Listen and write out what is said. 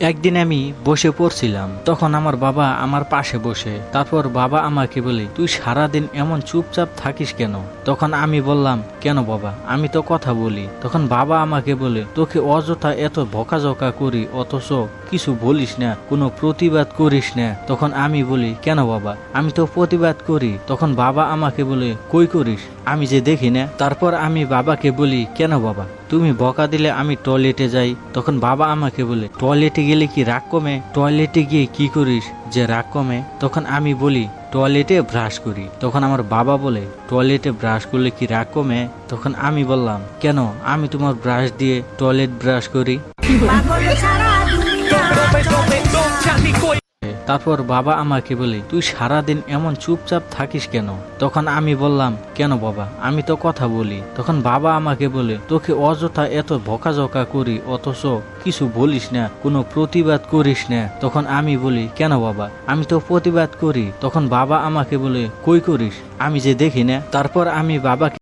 একদিন আমি বসে পড়ছিলাম। তখন আমার বাবা আমার পাশে বসে। তারপর বাবা আমাকে বলে, তুই সারাদিন এমন চুপচাপ থাকিস কেন? তখন আমি বললাম, কেন বাবা? আমি তো কথা বলি। তখন বাবা আমাকে বলে, তোকে অযথা এত বকাঝকা করি, অথচ কিছু বলিস না, কোনো প্রতিবাদ করিস না। তখন আমি বলি, কেন বাবা? আমি তো প্রতিবাদ করি। তখন বাবা আমাকে বলে, কই করিস? আমি যে দেখি না। তারপর আমি বাবাকে বলি, কেন বাবা? তুমি বকা দিলে আমি টয়লেটে যাই। তখন বাবা আমাকে বলে, টয়লেটে গেলে কি রাগ কমে? টয়লেটে গিয়ে কি করিস? যে রাগ কমে, তখন আমি বলি টয়লেটে ব্রাশ করি। তখন আমার বাবা বলে টয়লেটে ব্রাশ করলে কি রাগ কমে? তখন আমি বললাম, কেন? আমি তোমার ব্রাশ দিয়ে টয়লেট ব্রাশ করি। তারপর বাবা আমাকে বলে, তুই সারাদিন এমন চুপচাপ থাকিস কেন? তখন আমি বললাম, কেন বাবা? আমি তো কথা বলি। তখন বাবা আমাকে বলে, তোকে অযথা এত বকাঝকা করি, অথচ কিছু বলিস না, কোনো প্রতিবাদ করিস না। তখন আমি বলি, কেন বাবা? আমি তো প্রতিবাদ করি। তখন বাবা আমাকে বলে, কই করিস? আমি যে দেখি না। তারপর আমি বাবাকে